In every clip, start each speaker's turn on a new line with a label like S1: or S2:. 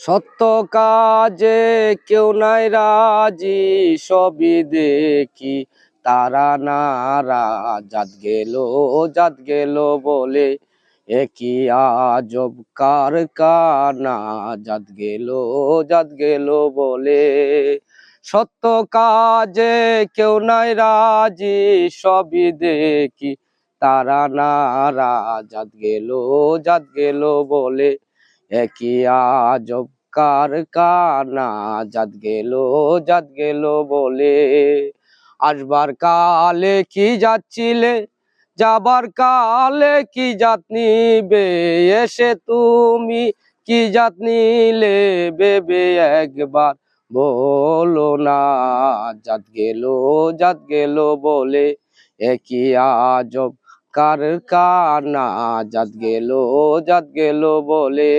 S1: সত্য কাজে কেউ নাই রাজি, সবই দেখি। তারা নারা, জাত গেল জাত গেল বলে। একই আজব কারখানা, জাত গেল জাত গেল বলে। সত্য কাজে কেউ নাই রাজি, সবই দেখি। তারা নারা, জাত গেল জাত গেল বলে। একই আজব কারখানা জাত গেল জাত গেল বলে। আসবার কালে কি যাচ্ছিলে যাবার কালে কি জাত নিবে? এসে তুমি কি জাত নিলে? বেবে একবার বলো না। জাত গেল জাত গেল বলে। একই আজব কারখানা জাত গেল জাত গেল বলে।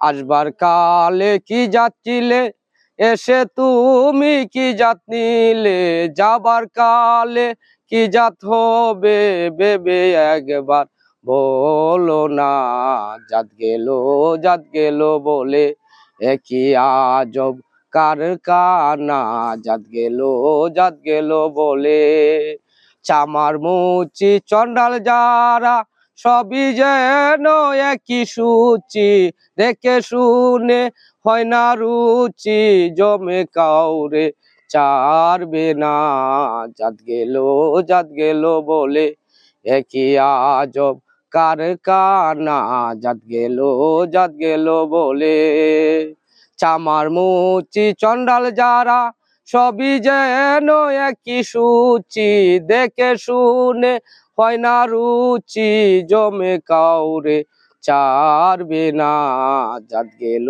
S1: আসবার কালে কি যাচ্ছিলে এসে তুমি কি জাত নিলে? যাবার কালে কি জাত হবে বেবে একবার বলো না। জাত গেল জাত গেল বলে একই আজব কারখানা? জাত গেল জাত গেল বলে। চামার মুচি চন্ডাল যারা, সবই যেন একই সূচি। দেখে শুনে হয় না রুচি, জমে কাউরে চারবে না। জাত গেল জাত গেল বলে একই আজব কারখানা। জাত গেল জাত গেল বলে চামার মুচি চন্ডাল যারা সবই যেন একই সূচি, দেখে শুনে হয় না রুচি, জমে কাউরে চারবে না। জাত গেল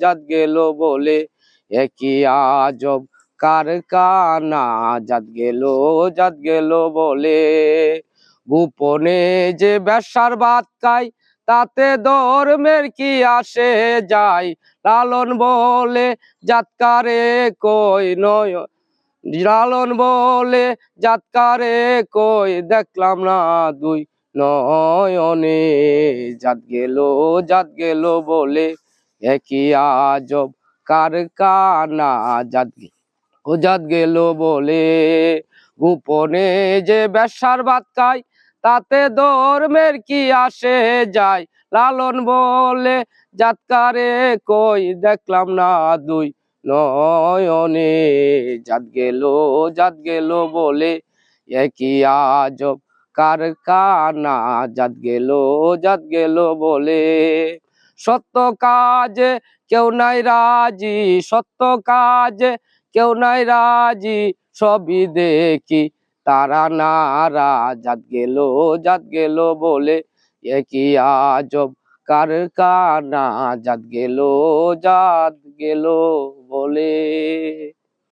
S1: জাত গেল বলে একই আজব কারখানা। জাত গেল জাত গেল বলে গোপনে যে ব্যবসার বাদ খাই তাতে ধর্মের কি আসে যায় লালন বলে জাতকারে কই নয়? লালন বলে জাতকারে কই? দেখলাম না দুই নয়নে। জাত গেল জাত গেল বলে একই আজব কারখানা। জাত ও জাত গেল বলে গোপনে যে ব্যবসার বাদ খায় তাতে ধর্মের কি আসে যায়? লালন বলে জাতকারে কই? দেখলাম না দুই নয়নে। জাত গেল জাত গেল বলে একই আজব কারখানা। জাত গেল জাত গেল বলে সত্য কাজে কেউ নাই রাজি। সত্য কাজে কেউ নাই রাজি। সবই দেখি তারা নারা, জাত গেল জাত গেল বলে একই আজব কার কানা জাত গেল জাত গেল বলে